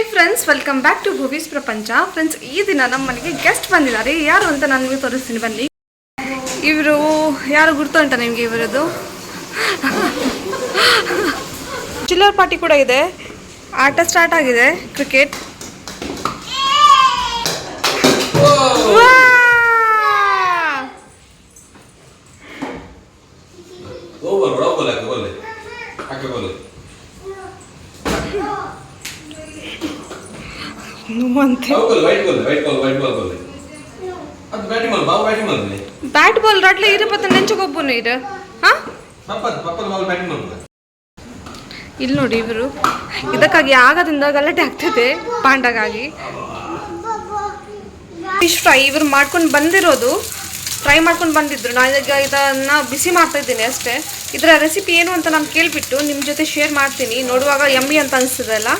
Hey friends welcome back to Bhoovi's Prapancha friends ಈ ದಿನ ನಮ್ಮ ಮನೆಗೆ ಗೆಸ್ಟ್ ಬಂದಿದ್ದಾರೆ. ಯಾರು ಅಂತ ನಾನು ನಿಮಗೆ ತೋರಿಸ್ತೀನಿ. ಬನ್ನಿ. ಇವರು ಯಾರು ಗುರುತು ಉಂಟ ನಿಮಗೆ ಇವರದು? ಚಿಲ್ಲರ್ ಪಾರ್ಟಿ ಕೂಡ ಇದೆ. ಆಟ ಸ್ಟಾರ್ಟ್ ಆಗಿದೆ. ಕ್ರಿಕೆಟ್ ಅಂತೆ. ಬ್ಯಾಟ್ ಬಾಲ್ ರಡ್ಲ ಇರಪತ್ತ ನೆಂಚಗೊಬ್ಬನು ಇರ. ಇಲ್ಲಿ ನೋಡಿ ಇವರು. ಇದಕ್ಕಾಗಿ ಆಗದಿಂದ ಗಲಾಟೆ ಆಗ್ತದೆ ಪಾಂಡಗಾಗಿ. ಫಿಶ್ ಫ್ರೈ ಇವರು ಮಾಡ್ಕೊಂಡು ಬಂದಿರೋದು. ಫ್ರೈ ಮಾಡ್ಕೊಂಡು ಬಂದಿದ್ರು. ನಾನು ಈಗ ಇದನ್ನು ಬಿಸಿ ಮಾಡ್ತಾ ಇದ್ದೀನಿ ಅಷ್ಟೇ. ಇದರ ರೆಸಿಪಿ ಏನು ಅಂತ ನಾನು ಕೇಳಿಬಿಟ್ಟು ನಿಮ್ಮ ಜೊತೆ ಶೇರ್ ಮಾಡ್ತೀನಿ. ನೋಡುವಾಗ ಯಮ್ಮಿ ಅಂತ ಅನಿಸ್ತದಲ್ಲ.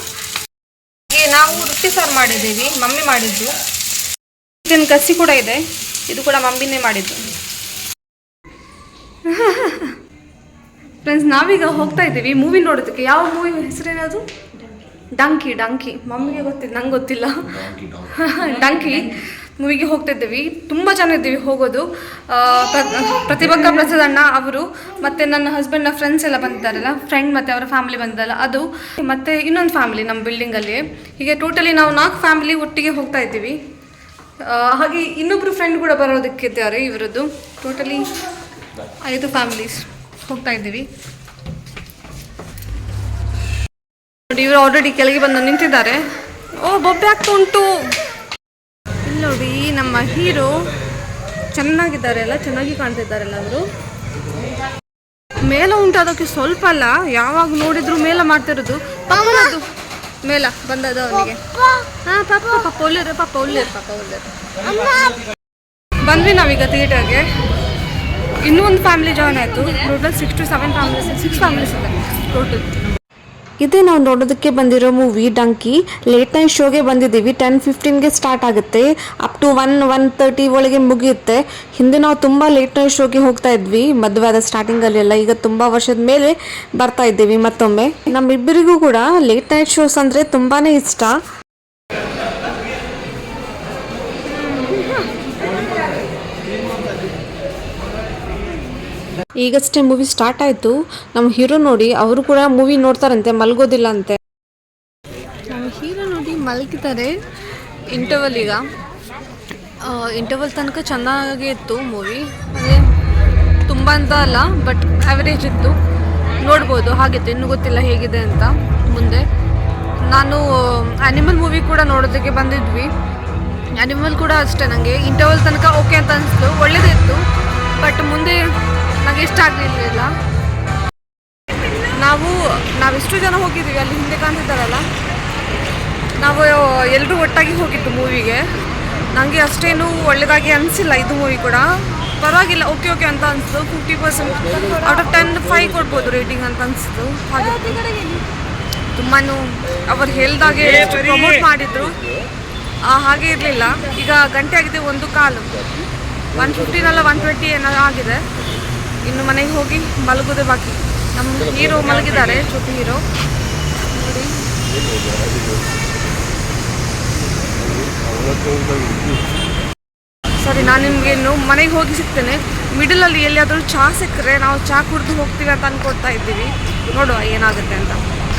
ಹಾಗೆ ನಾವು ರೊಟ್ಟಿ ಸಾರು ಮಾಡಿದ್ದೀವಿ ಮಮ್ಮಿ ಮಾಡಿದ್ದು. ಇದನ್ನು ಕಸಿ ಕೂಡ ಇದೆ ಇದು ಕೂಡ ಮಮ್ಮಿನೇ ಮಾಡಿದ್ದು. ಫ್ರೆಂಡ್ಸ್ ನಾವೀಗ ಹೋಗ್ತಾ ಇದ್ದೀವಿ ಮೂವಿ ನೋಡೋದಕ್ಕೆ. ಯಾವ ಮೂವಿ ಹೆಸರೇನದು ಡಂಕಿ ಡಂಕಿ ಮಮ್ಮಿಗೆ ಗೊತ್ತಿಲ್ಲ ನಂಗೆ ಗೊತ್ತಿಲ್ಲ. ಡಂಕಿ ಮೂವಿಗೆ ಹೋಗ್ತಾ ಇದ್ದೀವಿ ತುಂಬ ಜನ ಇದ್ದೀವಿ ಹೋಗೋದು. ಪ್ರತಿಭಾ ಪ್ರಸಾದ್ ಅಣ್ಣ ಅವರು ಮತ್ತು ನನ್ನ ಹಸ್ಬೆಂಡ್ನ ಫ್ರೆಂಡ್ಸ್ ಎಲ್ಲ ಬಂದಿದ್ದಾರಲ್ಲ ಫ್ರೆಂಡ್ ಮತ್ತು ಅವರ ಫ್ಯಾಮಿಲಿ ಬಂದಲ್ಲ ಅದು ಮತ್ತು ಇನ್ನೊಂದು ಫ್ಯಾಮಿಲಿ ನಮ್ಮ ಬಿಲ್ಡಿಂಗಲ್ಲಿ ಹೀಗೆ ಟೋಟಲಿ ನಾವು ನಾಲ್ಕು ಫ್ಯಾಮಿಲಿ ಒಟ್ಟಿಗೆ ಹೋಗ್ತಾ ಇದ್ದೀವಿ. ಹಾಗೆ ಇನ್ನೊಬ್ಬರು ಫ್ರೆಂಡ್ ಕೂಡ ಬರೋದಕ್ಕಿದ್ದಾರೆ ಇವರದ್ದು. ಟೋಟಲಿ ಐದು ಫ್ಯಾಮಿಲೀಸ್ ಹೋಗ್ತಾ ಇದ್ದೀವಿ. ನೋಡಿ, ಇವರು ಆಲ್ರೆಡಿ ಕೆಳಗೆ ಬಂದು ನಿಂತಿದ್ದಾರೆ. ಓ, ಬೊಬ್ಬೆ ಆಗ್ತಾ ಉಂಟು. ನೋಡಿ, ನಮ್ಮ ಹೀರೋ ಚೆನ್ನಾಗಿದ್ದಾರೆ ಅಲ್ಲ, ಚೆನ್ನಾಗಿ ಕಾಣ್ತಿದ್ದಾರಲ್ಲ ಅವರು? ಮೇಲ ಉಂಟಾದಕ್ಕೆ ಸ್ವಲ್ಪ ಅಲ್ಲ, ಯಾವಾಗ ನೋಡಿದ್ರು ಮೇಲ ಮಾಡ್ತಿರೋದು. ಪಾಪನದು ಮೇಲ ಬಂದದ ಅವನಿಗೆ. ಹಾ, ಪಾಪ ಪಾಪ ಒಳ್ಳೆಯರು ಪಾಪ ಒಳ್ಳೆಯರು ಪಾಪ ಬಂದ್ವಿ ನಾವೀಗ ಥಿಯೇಟರ್ಗೆ ಇನ್ನೂ ಒಂದು ಫ್ಯಾಮಿಲಿ ಜಾಯ್ನ್ ಆಯಿತು. Total six to seven families six families ಇದೆ ಟೋಟಲ್ ಇದೇ ನಾವು ನೋಡೋದಕ್ಕೆ ಬಂದಿರೋ ಮೂವಿ ಡಂಕಿ ಲೇಟ್ ನೈಟ್ ಶೋಗೆ ಬಂದಿದ್ದೀವಿ. ಟೆನ್ ಫಿಫ್ಟೀನ್ಗೆ ಸ್ಟಾರ್ಟ್ ಆಗುತ್ತೆ. Up to one one thirty ಒಳಗೆ ಮುಗಿಯುತ್ತೆ. ಹಿಂದೆ ನಾವು ತುಂಬ ಲೇಟ್ ನೈಟ್ ಶೋಗೆ ಹೋಗ್ತಾ ಇದ್ವಿ. ಮದುವೆ ಆದ ಸ್ಟಾರ್ಟಿಂಗಲ್ಲಿ ಎಲ್ಲ ಈಗ ತುಂಬ ವರ್ಷದ ಮೇಲೆ ಬರ್ತಾ ಇದ್ದೀವಿ ಮತ್ತೊಮ್ಮೆ. ನಮ್ಮಿಬ್ಬರಿಗೂ ಕೂಡ ಲೇಟ್ ನೈಟ್ ಶೋಸ್ ಅಂದರೆ ತುಂಬಾ ಇಷ್ಟ. ಈಗಷ್ಟೇ ಮೂವಿ ಸ್ಟಾರ್ಟ್ ಆಯಿತು. ನಮ್ಮ ಹೀರೋ ನೋಡಿ, ಅವರು ಕೂಡ ಮೂವಿ ನೋಡ್ತಾರಂತೆ ಮಲ್ಗೋದಿಲ್ಲ ಅಂತೆ ನಮ್ಮ ಹೀರೋ ನೋಡಿ ಮಲಗಿದ್ದಾರೆ. ಇಂಟರ್ವಲ್ ಈಗ. ಇಂಟರ್ವಲ್ ತನಕ ಚೆನ್ನಾಗಿ ಇತ್ತು ಮೂವಿ ಅದೇ ತುಂಬ ಅಂತ ಅಲ್ಲ ಬಟ್ ಆ್ಯಾವರೇಜ್ ಇತ್ತು. ನೋಡ್ಬೋದು, ಹಾಗಿತ್ತು. ಇನ್ನೂ ಗೊತ್ತಿಲ್ಲ ಹೇಗಿದೆ ಅಂತ ಮುಂದೆ. ನಾನು ಆ್ಯನಿಮಲ್ ಮೂವಿ ಕೂಡ ನೋಡೋದಕ್ಕೆ ಬಂದಿದ್ವಿ. ಆ್ಯನಿಮಲ್ ಕೂಡ ಅಷ್ಟೇ ನನಗೆ ಇಂಟರ್ವಲ್ ತನಕ ಓಕೆ ಅಂತ ಅನಿಸ್ತು. ಒಳ್ಳೇದಿತ್ತು. ಬಟ್ ಮುಂದೆ ನನಗೆ ಇಷ್ಟ ಆಗಲಿಲ್ಲ ನಾವು ನಾವೆಷ್ಟು ಜನ ಹೋಗಿದ್ದೀವಿ ಅಲ್ಲಿ ಹಿಂದೆ ಕಾಣ್ತಿದ್ದಾರಲ್ಲ? ನಾವು ಎಲ್ಲರೂ ಒಟ್ಟಾಗಿ ಹೋಗಿದ್ದು ಮೂವಿಗೆ. ನನಗೆ ಅಷ್ಟೇನು ಒಳ್ಳೆಯದಾಗಿ ಅನಿಸಿಲ್ಲ ಇದು ಮೂವಿ ಕೂಡ. ಪರವಾಗಿಲ್ಲ ಓಕೆ ಓಕೆ ಅಂತ ಅನಿಸ್ತು. Fifty percent out of ten five ಕೊಡ್ಬೋದು ರೇಟಿಂಗ್ ಅಂತ ಅನಿಸ್ತು. ಹಾಗೆ. ತುಂಬಾ ಅವ್ರು ಹೇಳ್ದಾಗೆ ಪ್ರಮೋಟ್ ಮಾಡಿದ್ರು. ಹಾಗೆ ಇರಲಿಲ್ಲ. ಈಗ ಗಂಟೆ ಆಗಿದೆ ಒಂದು ಕಾಲು. ಒನ್ ಫಿಫ್ಟೀನಲ್ಲ ಅಲ್ಲ ಒನ್ ಟ್ವೆಂಟಿ ಏನೋ ಆಗಿದೆ. ಇನ್ನು ಮನೆಗೆ ಹೋಗಿ ಮಲಗೋದೇ ಬಾಕಿ. ನಮ್ಮ ಹೀರೋ ಮಲಗಿದ್ದಾರೆ ಚೋಟಿ ಹೀರೋ ನೋಡಿ. ಸರಿ, ನಾನು ನಿಮಗೆ ಇನ್ನು ಮನೆಗೆ ಹೋಗಿ ಸಿಗ್ತೇನೆ. ಮಿಡಲಲ್ಲಿ ಎಲ್ಲಿಯಾದರೂ ಚಹಾ ಸಿಕ್ಕರೆ ನಾವು ಚಹಾ ಕುಡಿದು ಹೋಗ್ತೀವಿ ಅಂತ ಅನ್ಕೋತಾ ಇದ್ದೀವಿ. ನೋಡುವ ಏನಾಗುತ್ತೆ ಅಂತ.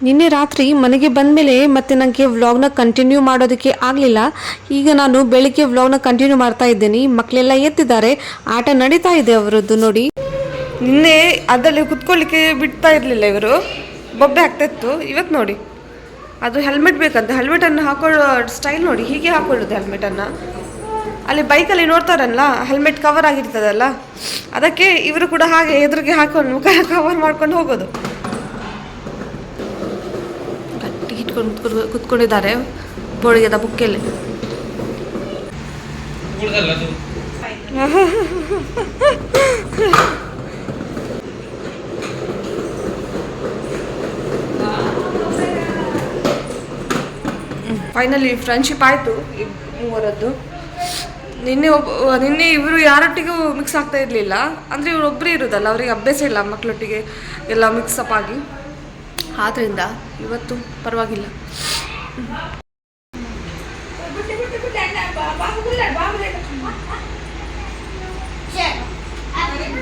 ನಿನ್ನೆ ರಾತ್ರಿ ಮನೆಗೆ ಬಂದಮೇಲೆ ಮತ್ತೆ ನನಗೆ ವ್ಲಾಗ್ನ ಕಂಟಿನ್ಯೂ ಮಾಡೋದಕ್ಕೆ ಆಗಲಿಲ್ಲ. ಈಗ ನಾನು ಬೆಳಿಗ್ಗೆ ವ್ಲಾಗ್ನ ಕಂಟಿನ್ಯೂ ಮಾಡ್ತಾ ಇದ್ದೀನಿ. ಮಕ್ಕಳೆಲ್ಲ ಎತ್ತಿದ್ದಾರೆ. ಆಟ ನಡೀತಾ ಇದೆ ಅವರದ್ದು ನೋಡಿ. ನಿನ್ನೆ ಅದರಲ್ಲಿ ಕುತ್ಕೊಳ್ಳಿಕ್ಕೆ ಬಿಡ್ತಾ ಇರಲಿಲ್ಲ ಇವರು. ಬೊಬ್ಬೆ ಆಗ್ತಾಯಿತ್ತು ಇವತ್ತು ನೋಡಿ. ಅದು ಹೆಲ್ಮೆಟ್ ಬೇಕಂತ. ಹೆಲ್ಮೆಟನ್ನು ಹಾಕೊಳ್ಳೋ ಸ್ಟೈಲ್ ನೋಡಿ. ಹೀಗೆ ಹಾಕೊಳ್ಳೋದು ಹೆಲ್ಮೆಟನ್ನು ಅಲ್ಲಿ ಬೈಕಲ್ಲಿ ನೋಡ್ತಾರಲ್ಲ ಹೆಲ್ಮೆಟ್ ಕವರ್ ಆಗಿರ್ತದಲ್ಲ ಅದಕ್ಕೆ ಇವರು ಕೂಡ ಹಾಗೆ ಎದುರಿಗೆ ಹಾಕೊಂಡು ಮುಖ ಕವರ್ ಮಾಡ್ಕೊಂಡು ಹೋಗೋದು. ಗಟ್ಟಿ ಇಟ್ಕೊಂಡು ಕುತ್ಕೊಂಡು ಕುತ್ಕೊಂಡಿದ್ದಾರೆ ಬೋಳಿಗೆದ ಬುಕ್ಕೆಲ್ಲಿ ಫೈನಲಿ ಫ್ರೆಂಡ್ಶಿಪ್ ಆಯಿತು ಮೂವರದ್ದು. ನಿನ್ನೆ ಒಬ್ಬ ನಿನ್ನೆ ಇವರು ಯಾರೊಟ್ಟಿಗೂ ಮಿಕ್ಸ್ ಆಗ್ತಾ ಇರಲಿಲ್ಲ. ಅಂದರೆ ಇವರು ಒಬ್ಬರೇ ಇರೋದಲ್ಲ ಅವರಿಗೆ ಅಭ್ಯಾಸ ಇಲ್ಲ ಮಕ್ಕಳೊಟ್ಟಿಗೆ ಎಲ್ಲ ಮಿಕ್ಸಪ್ ಆಗಿ. ಆದ್ದರಿಂದ ಇವತ್ತು ಪರವಾಗಿಲ್ಲ.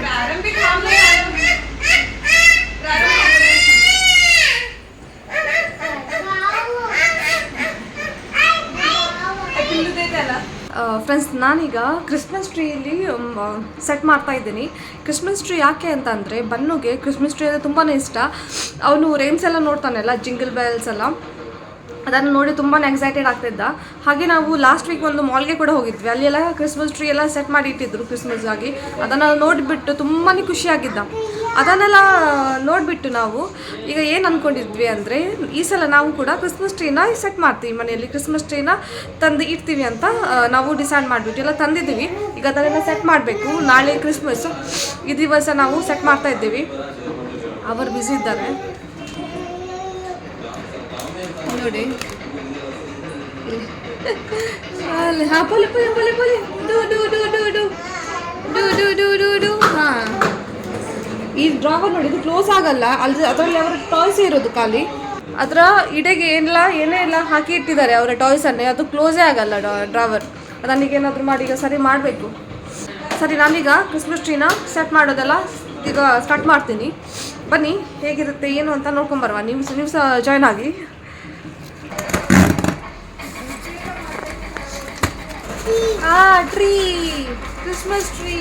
ಪ್ರಾರಂಭಿಕ ಫ್ರೆಂಡ್ಸ್ ನಾನೀಗ ಕ್ರಿಸ್ಮಸ್ ಟ್ರೀಲಿ ಸೆಟ್ ಮಾಡ್ತಾ ಇದ್ದೀನಿ. ಕ್ರಿಸ್ಮಸ್ ಟ್ರೀ ಯಾಕೆ ಅಂತ ಅಂದರೆ, ಬನ್ನುಗೆ ಕ್ರಿಸ್ಮಸ್ ಟ್ರೀ ಅಂದರೆ ತುಂಬಾ ಇಷ್ಟ. ಅವನು ರೇಮ್ಸ್ ಎಲ್ಲ ನೋಡ್ತಾನಲ್ಲ ಜಿಂಗಲ್ ಬೆಲ್ಸ್ ಎಲ್ಲ. ಅದನ್ನು ನೋಡಿ ತುಂಬಾ ಎಕ್ಸೈಟೆಡ್ ಆಗ್ತಿದ್ದ. ಹಾಗೆ ನಾವು ಲಾಸ್ಟ್ ವೀಕ್ ಒಂದು ಮಾಲ್ಗೆ ಕೂಡ ಹೋಗಿದ್ವಿ. ಅಲ್ಲಿ ಎಲ್ಲ ಕ್ರಿಸ್ಮಸ್ ಟ್ರೀ ಎಲ್ಲ ಸೆಟ್ ಮಾಡಿ ಇಟ್ಟಿದ್ರು ಕ್ರಿಸ್ಮಸ್ ಆಗಿ. ಅದನ್ನು ನೋಡಿಬಿಟ್ಟು ತುಂಬಾ ಖುಷಿಯಾಗಿದ್ದ ಅದನ್ನೆಲ್ಲ ನೋಡಿಬಿಟ್ಟು ನಾವು ಈಗ ಏನು ಅಂದ್ಕೊಂಡಿದ್ವಿ ಅಂದರೆ ಈ ಸಲ ನಾವು ಕೂಡ ಕ್ರಿಸ್ಮಸ್ ಟ್ರೀನ ಸೆಟ್ ಮಾಡ್ತೀವಿ. ಮನೆಯಲ್ಲಿ ಕ್ರಿಸ್ಮಸ್ ಟ್ರೀನ ತಂದು ಇಡ್ತೀವಿ ಅಂತ ನಾವು ಡಿಸೈಡ್ ಮಾಡಿಬಿಟ್ಟು ಎಲ್ಲ ತಂದಿದ್ದೀವಿ. ಈಗ ಅದನ್ನೆಲ್ಲ ಸೆಟ್ ಮಾಡಬೇಕು. ನಾಳೆ ಕ್ರಿಸ್ಮಸ್ ಈ ದಿವಸ ನಾವು ಸೆಟ್ ಮಾಡ್ತಾ ಇದ್ದೀವಿ. ಅವರು ಬ್ಯುಸಿ ಇದ್ದಾರೆ. ನೋಡಿ. ಹಾ ಪೊಲೆ ಹಾ. ಈ ಡ್ರಾವರ್ ನೋಡಿ, ಇದು ಕ್ಲೋಸ್ ಆಗಲ್ಲ. ಅಲ್ಲಿ ಅದರಲ್ಲಿ ಅವರ ಟಾಯ್ಸ್ ಇರೋದು ಖಾಲಿ. ಅದರ ಇಡೆಗೆ ಏನಿಲ್ಲ, ಏನೇ ಇಲ್ಲ, ಹಾಕಿ ಇಟ್ಟಿದ್ದಾರೆ ಅವರ ಟಾಯ್ಸನ್ನೇ ಅದು ಕ್ಲೋಸೇ ಆಗಲ್ಲ ಡ್ರಾವರ್ ಅದನ್ನಿಗೆ ಏನಾದರೂ ಮಾಡಿ, ಈಗ ಸರಿ ಮಾಡಬೇಕು. ಸರಿ, ನಾನೀಗ ಕ್ರಿಸ್ಮಸ್ ಟ್ರೀನ ಸೆಟ್ ಮಾಡೋದೆಲ್ಲ ಈಗ ಸ್ಟಾರ್ಟ್ ಮಾಡ್ತೀನಿ. ಬನ್ನಿ, ಹೇಗಿರುತ್ತೆ, ಏನು ಅಂತ ನೋಡ್ಕೊಂಬರುವ ನೀವು ನೀವು ಸಹ ಜಾಯ್ನ್ ಆಗಿ. ಆ ಟ್ರೀ ಕ್ರಿಸ್ಮಸ್ ಟ್ರೀ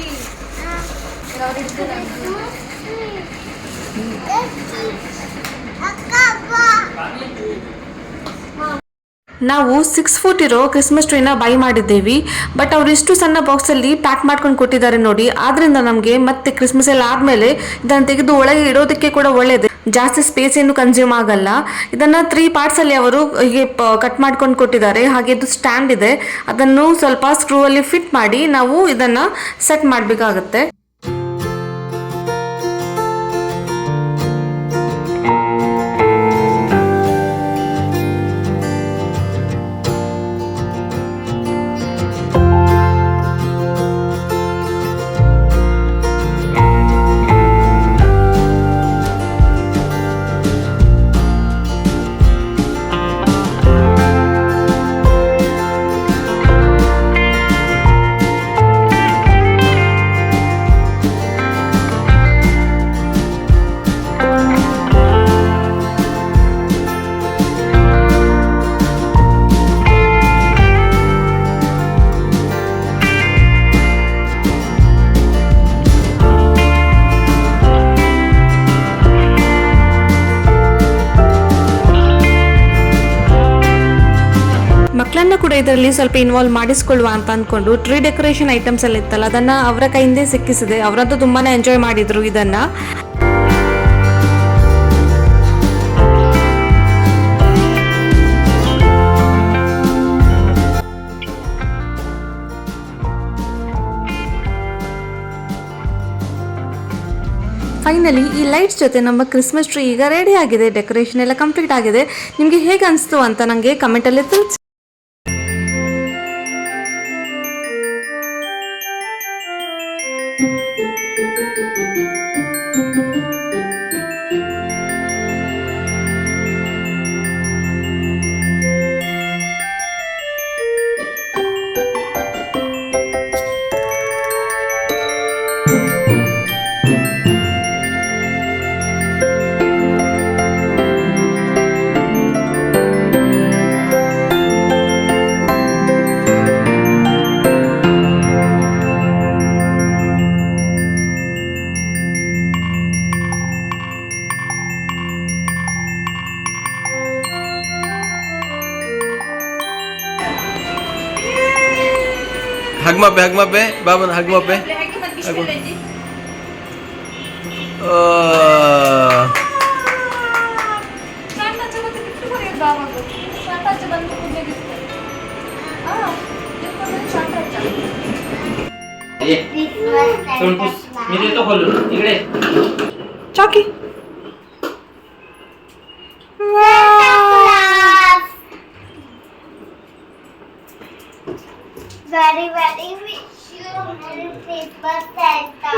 ನಾವು ಸಿಕ್ಸ್ ಫುಟ್ ಇರೋ ಕ್ರಿಸ್ಮಸ್ ಟ್ರೀನ ಬೈ ಮಾಡಿದ್ದೇವೆ ಬಟ್ ಅವ್ರು ಇಷ್ಟು ಸಣ್ಣ ಬಾಕ್ಸಲ್ಲಿ ಪ್ಯಾಕ್ ಮಾಡ್ಕೊಂಡು ಕೊಟ್ಟಿದ್ದಾರೆ ನೋಡಿ. ಆದ್ರಿಂದ ನಮಗೆ ಮತ್ತೆ ಕ್ರಿಸ್ಮಸ್ ಎಲ್ಲ ಆದಮೇಲೆ ಇದನ್ನು ತೆಗೆದು ಒಳಗೆ ಇಡೋದಕ್ಕೆ ಕೂಡ ಒಳ್ಳೆಯದು ಜಾಸ್ತಿ ಸ್ಪೇಸ್ ಏನು ಕನ್ಸ್ಯೂಮ್ ಆಗಲ್ಲ. ಇದನ್ನು ತ್ರೀ ಪಾರ್ಟ್ಸಲ್ಲಿ ಅವರು ಹೀಗೆ ಕಟ್ ಮಾಡ್ಕೊಂಡು ಕೊಟ್ಟಿದ್ದಾರೆ. ಹಾಗೆ ಇದು ಸ್ಟ್ಯಾಂಡ್ ಇದೆ. ಅದನ್ನು ಸ್ವಲ್ಪ ಸ್ಕ್ರೂ ಅಲ್ಲಿ ಫಿಟ್ ಮಾಡಿ ನಾವು ಇದನ್ನು ಸೆಟ್ ಮಾಡಬೇಕಾಗತ್ತೆ. ಮಕ್ಕಳನ್ನ ಕೂಡ ಇದರಲ್ಲಿ ಸ್ವಲ್ಪ ಇನ್ವಾಲ್ವ್ ಮಾಡಿಸ್ಕೊಳ್ಳುವ ಅಂತ ಅಂದ್ಕೊಂಡು ಟ್ರೀ ಡೆಕೋರೇಷನ್ ಐಟಮ್ಸ್ ಎಲ್ಲ ಇತ್ತಲ್ಲ, ಅದನ್ನ ಅವರ ಕೈಯಿಂದ ಸಿಕ್ಕಿಸಿದೆ. ಅವರಂತೂ ತುಂಬಾನೇ ಎಂಜಾಯ್ ಮಾಡಿದ್ರು ಇದನ್ನ. ಫೈನಲಿ ಈ ಲೈಟ್ಸ್ ಜೊತೆ ನಮ್ಮ ಕ್ರಿಸ್ಮಸ್ ಟ್ರೀ ಈಗ ರೆಡಿ ಆಗಿದೆ. ಡೆಕೋರೇಷನ್ ಎಲ್ಲ ಕಂಪ್ಲೀಟ್ ಆಗಿದೆ. ನಿಮಗೆ ಹೇಗೆ ಅನಿಸ್ತು ಅಂತ ನನಗೆ ಕಮೆಂಟಲ್ಲಿ ತಿಳಿಸಿ. హగ్ మాపే హగ్ మాపే బాబు హగ్ మాపే చాకీ Very, very wish you Merry Christmas Santa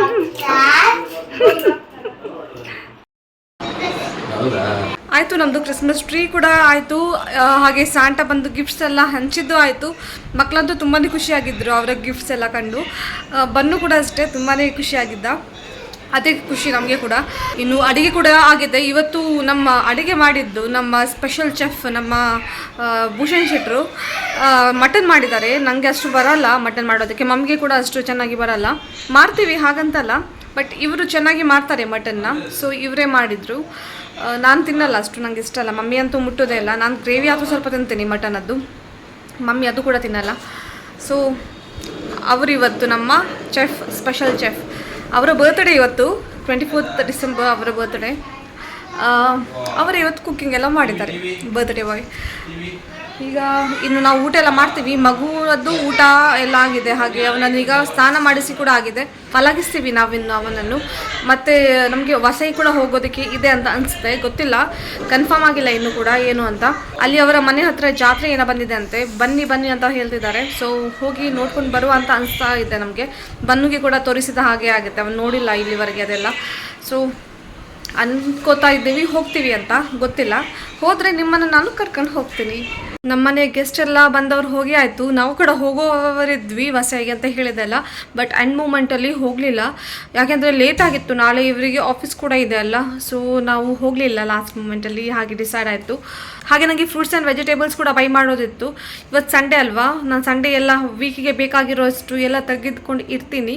that. ಆಯ್ತು ನಮ್ಮದು ಕ್ರಿಸ್ಮಸ್ ಟ್ರೀ ಕೂಡ ಆಯಿತು. ಹಾಗೆ ಸ್ಯಾಂಟ ಬಂದು ಗಿಫ್ಟ್ಸ್ ಎಲ್ಲ ಹಂಚಿದ್ದು ಆಯಿತು. ಮಕ್ಕಳಂತೂ ತುಂಬಾ ಖುಷಿಯಾಗಿದ್ದರು ಅವರ ಗಿಫ್ಟ್ಸ್ ಎಲ್ಲ ಕಂಡು. ಬನ್ನು ಕೂಡ ಅಷ್ಟೇ ತುಂಬಾ ಖುಷಿಯಾಗಿದ್ದ. ಅದೇ ಖುಷಿ ನಮಗೆ ಕೂಡ. ಇನ್ನು ಅಡುಗೆ ಕೂಡ ಆಗಿದೆ. ಇವತ್ತು ನಮ್ಮ ಅಡುಗೆ ಮಾಡಿದ್ದು ನಮ್ಮ ಸ್ಪೆಷಲ್ ಚೆಫ್ ನಮ್ಮ ಭೂಷಣ್ ಶೆಟ್ಟರು ಮಟನ್ ಮಾಡಿದ್ದಾರೆ. ನನಗೆ ಅಷ್ಟು ಬರಲ್ಲ ಮಟನ್ ಮಾಡೋದಕ್ಕೆ. ಮಮ್ಮಿಗೆ ಕೂಡ ಅಷ್ಟು ಚೆನ್ನಾಗಿ ಬರಲ್ಲ. ಮಾಡ್ತೀವಿ ಹಾಗಂತಲ್ಲ ಬಟ್ ಇವರು ಚೆನ್ನಾಗಿ ಮಾಡ್ತಾರೆ ಮಟನ್ನ ಸೊ ಇವರೇ ಮಾಡಿದರು. ನಾನು ತಿನ್ನಲ್ಲ ಅಷ್ಟು ನನಗೆ ಇಷ್ಟ ಅಲ್ಲ. ಮಮ್ಮಿ ಅಂತೂ ಮುಟ್ಟೋದೇ ಇಲ್ಲ. ನಾನು ಗ್ರೇವಿ ಆದರೂ ಸ್ವಲ್ಪ ತಿಂತೀನಿ ಮಟನದ್ದು ಮಮ್ಮಿ ಅದು ಕೂಡ ತಿನ್ನಲ್ಲ. ಸೊ ಅವರು ಇವತ್ತು ನಮ್ಮ ಚೆಫ್ ಸ್ಪೆಷಲ್ ಚೆಫ್ ಅವರ ಬರ್ತ್ಡೇ ಇವತ್ತು ಟ್ವೆಂಟಿ ಫೋರ್ತ್ ಡಿಸೆಂಬರ್ ಅವರ ಬರ್ತ್ಡೇ ಅವರು ಇವತ್ತು ಕುಕ್ಕಿಂಗ್ ಎಲ್ಲ ಮಾಡಿದ್ದಾರೆ ಬರ್ತ್ಡೇ ಬಾಯ್ ಈಗ ಇನ್ನು ನಾವು ಊಟ ಎಲ್ಲ ಮಾಡ್ತೀವಿ. ಮಗುವದ್ದು ಊಟ ಎಲ್ಲ ಆಗಿದೆ. ಹಾಗೆ ಅವನನ್ನು ಈಗ ಸ್ನಾನ ಮಾಡಿಸಿ ಕೂಡ ಆಗಿದೆ. ಮಲಗಿಸ್ತೀವಿ ನಾವಿನ್ನು ಅವನನ್ನು. ಮತ್ತು ನಮಗೆ ವಸೈ ಕೂಡ ಹೋಗೋದಕ್ಕೆ ಇದೆ ಅಂತ ಅನಿಸುತ್ತೆ. ಗೊತ್ತಿಲ್ಲ. ಕನ್ಫರ್ಮ್ ಆಗಿಲ್ಲ ಇನ್ನು ಕೂಡ ಏನು ಅಂತ. ಅಲ್ಲಿ ಅವರ ಮನೆ ಹತ್ರ ಜಾತ್ರೆ ಏನೋ ಬಂದಿದೆ ಅಂತೆ. ಬನ್ನಿ ಬನ್ನಿ ಅಂತ ಹೇಳ್ತಿದ್ದಾರೆ. ಸೊ ಹೋಗಿ ನೋಡ್ಕೊಂಡು ಬರುವ ಅಂತ ಅನಿಸ್ತಾ ಇದೆ ನಮಗೆ. ಬನ್ನುಗೆ ಕೂಡ ತೋರಿಸಿದ ಹಾಗೆ ಆಗುತ್ತೆ. ಅವನು ನೋಡಿಲ್ಲ ಇಲ್ಲಿವರೆಗೆ ಅದೆಲ್ಲ. ಸೊ ಅನ್ಕೋತಾ ಇದ್ದೀವಿ. ಹೋಗ್ತೀವಿ ಅಂತ. ಗೊತ್ತಿಲ್ಲ. ಹೋದರೆ ನಿಮ್ಮನ್ನು ನಾನು ಕರ್ಕೊಂಡು ಹೋಗ್ತೀನಿ. ನಮ್ಮನೆ ಗೆಸ್ಟ್ ಎಲ್ಲ ಬಂದವ್ರು ಹೋಗಿ ಆಯಿತು. ನಾವು ಕೂಡ ಹೋಗೋವರಿದ್ವಿ ವಸೈಗೆ ಅಂತ ಹೇಳಿದೆಲ್ಲ ಬಟ್ ಎಂಡ್ ಮೂಮೆಂಟಲ್ಲಿ ಹೋಗಲಿಲ್ಲ. ಯಾಕೆಂದರೆ ಲೇಟ್ ಆಗಿತ್ತು. ನಾಳೆ ಇವರಿಗೆ ಆಫೀಸ್ ಕೂಡ ಇದೆ ಅಲ್ಲ. ಸೊ ನಾವು ಹೋಗಲಿಲ್ಲ ಲಾಸ್ಟ್ ಮೂಮೆಂಟಲ್ಲಿ ಹಾಗೆ ಡಿಸೈಡ್ ಆಯಿತು. ಹಾಗೆ ನನಗೆ ಫ್ರೂಟ್ಸ್ ಆ್ಯಂಡ್ ವೆಜಿಟೇಬಲ್ಸ್ ಕೂಡ ಬೈ ಮಾಡೋದಿತ್ತು. ಇವತ್ತು ಸಂಡೇ ಅಲ್ವಾ? ನಾನು ಸಂಡೇ ಎಲ್ಲ ವೀಕಿಗೆ ಬೇಕಾಗಿರೋಷ್ಟು ಎಲ್ಲ ತೆಗೆದುಕೊಂಡು ಇರ್ತೀನಿ.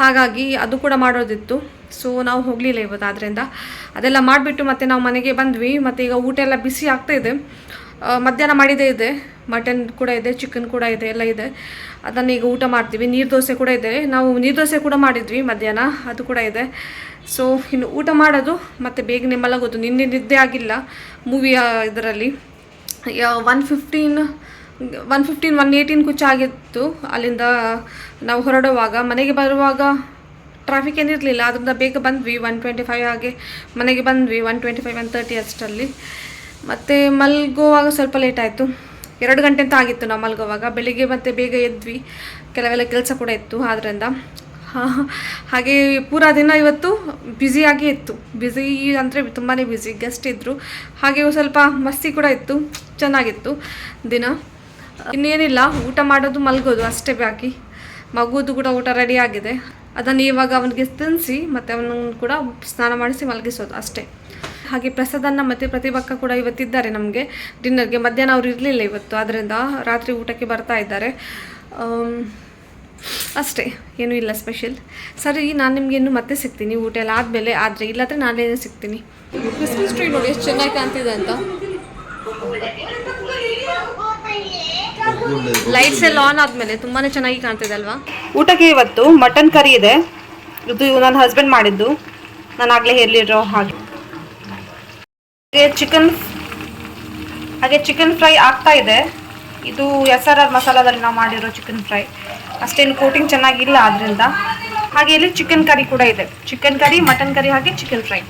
ಹಾಗಾಗಿ ಅದು ಕೂಡ ಮಾಡೋದಿತ್ತು. ಸೊ ನಾವು ಹೋಗಲಿಲ್ಲ ಇವತ್ತು. ಆದ್ದರಿಂದ ಅದೆಲ್ಲ ಮಾಡಿಬಿಟ್ಟು ಮತ್ತೆ ನಾವು ಮನೆಗೆ ಬಂದ್ವಿ. ಮತ್ತು ಈಗ ಊಟ ಎಲ್ಲ ಬಿಸಿ ಆಗ್ತಾ ಇದೆ. ಮಧ್ಯಾಹ್ನ ಮಾಡಿದೇ ಇದೆ. ಮಟನ್ ಕೂಡ ಇದೆ ಚಿಕನ್ ಕೂಡ ಇದೆ, ಎಲ್ಲ ಇದೆ. ಅದನ್ನು ಈಗ ಊಟ ಮಾಡ್ತೀವಿ. ನೀರು ದೋಸೆ ಕೂಡ ಇದೆ. ನಾವು ನೀರು ದೋಸೆ ಕೂಡ ಮಾಡಿದ್ವಿ ಮಧ್ಯಾಹ್ನ, ಅದು ಕೂಡ ಇದೆ. ಸೊ ಇನ್ನು ಊಟ ಮಾಡೋದು ಮತ್ತು ಬೇಗನೆ ಮಲಗೋದು. ನಿನ್ನೆ ನಿದ್ದೆ ಆಗಿಲ್ಲ ಮೂವಿಯ ಇದರಲ್ಲಿ. One fifteen one fifteen one eighteen ಆಗಿತ್ತು. ಅಲ್ಲಿಂದ ನಾವು ಹೊರಡುವಾಗ, ಮನೆಗೆ ಬರುವಾಗ ಟ್ರಾಫಿಕ್ ಏನಿರಲಿಲ್ಲ ಅದರಿಂದ ಬೇಗ ಬಂದ್ವಿ. ಒನ್ ಟ್ವೆಂಟಿ ಫೈವ್ ಹಾಗೆ ಮನೆಗೆ ಬಂದ್ವಿ. One twenty five one thirty ಅಷ್ಟರಲ್ಲಿ ಮತ್ತು ಮಲ್ಗೋವಾಗ ಸ್ವಲ್ಪ ಲೇಟ್ ಆಯಿತು. ಎರಡು ಗಂಟೆ ಅಂತ ಆಗಿತ್ತು ನಾವು ಮಲ್ಗೋವಾಗ. ಬೆಳಿಗ್ಗೆ ಮತ್ತೆ ಬೇಗ ಎದ್ವಿ. ಕೆಲವೆಲ್ಲ ಕೆಲಸ ಕೂಡ ಇತ್ತು ಆದ್ದರಿಂದ ಹಾಗೆ ಪೂರಾ ದಿನ ಇವತ್ತು ಬ್ಯುಸಿಯಾಗಿ ಇತ್ತು. ಬ್ಯುಸಿ ಅಂದರೆ ತುಂಬಾ ಬ್ಯುಸಿ ಗೆಸ್ಟ್ ಇದ್ದರು ಹಾಗೆ ಸ್ವಲ್ಪ ಮಸ್ತಿ ಕೂಡ ಇತ್ತು. ಚೆನ್ನಾಗಿತ್ತು ದಿನ. ಇನ್ನೇನಿಲ್ಲ, ಊಟ ಮಾಡೋದು ಮಲ್ಗೋದು ಅಷ್ಟೇ ಬಾಕಿ. ಮಗುದು ಕೂಡ ಊಟ ರೆಡಿ ಆಗಿದೆ. ಅದನ್ನು ಇವಾಗ ಅವನಿಗೆ ತಿನ್ನಿಸಿ ಮತ್ತು ಅವನನ್ನು ಕೂಡ ಸ್ನಾನ ಮಾಡಿಸಿ ಮಲಗಿಸೋದು ಅಷ್ಟೇ. ಹಾಗೆ ಪ್ರಸಾದನ್ನ ಮತ್ತು ಪ್ರತಿಭಕ್ಕ ಕೂಡ ಇವತ್ತಿದ್ದಾರೆ ನಮಗೆ. ಡಿನ್ನರ್ಗೆ ಮಧ್ಯಾಹ್ನ ಅವ್ರು ಇರಲಿಲ್ಲ ಇವತ್ತು ಆದ್ದರಿಂದ ರಾತ್ರಿ ಊಟಕ್ಕೆ ಬರ್ತಾ ಇದ್ದಾರೆ. ಅಷ್ಟೇ ಏನೂ ಇಲ್ಲ ಸ್ಪೆಷಲ್ ಸರಿ ನಾನು ನಿಮಗೆ ಇನ್ನು ಮತ್ತೆ ಸಿಗ್ತೀನಿ ಊಟ ಎಲ್ಲ ಆದಮೇಲೆ ಆದರೆ ಇಲ್ಲಾಂದರೆ ನಾನೇನು ಸಿಗ್ತೀನಿ. ಕ್ರಿಸ್ಮಸ್ ಟ್ರೀ ನೋಡಿ ಎಷ್ಟು ಚೆನ್ನಾಗಿ ಕಾಣ್ತಿದೆ ಅಂತ. ಲೈಟ್ಸ್ ಎಲ್ಲ ಆನ್ ಆದಮೇಲೆ ತುಂಬಾ ಚೆನ್ನಾಗಿ ಕಾಣ್ತಿದೆ ಅಲ್ವಾ? ಊಟಕ್ಕೆ ಇವತ್ತು ಮಟನ್ ಕರಿ ಇದೆ. ಇದು ನನ್ನ ಹಸ್ಬೆಂಡ್ ಮಾಡಿದ್ದು. ನಾನು ಆಗಲೇ ಹೇಳಿರೋ ಹಾಗೆ. ಚಿಕನ್ ಹಾಗೆ ಚಿಕನ್ ಫ್ರೈ ಆಗ್ತಾ ಇದೆ. ಇದು ಎಸ್ ಆರ್ ಆರ್ ಮಸಾಲದಲ್ಲಿ ನಾವು ಮಾಡಿರೋ ಚಿಕನ್ ಫ್ರೈ ಅಷ್ಟೇನು ಕೋಟಿಂಗ್ ಚೆನ್ನಾಗಿಲ್ಲ ಆದ್ರಿಂದ. ಹಾಗೆ ಇಲ್ಲಿ ಚಿಕನ್ ಕರಿ ಕೂಡ ಇದೆ. ಚಿಕನ್ ಕರಿ ಮಟನ್ ಕರಿ ಹಾಗೆ ಚಿಕನ್ ಫ್ರೈ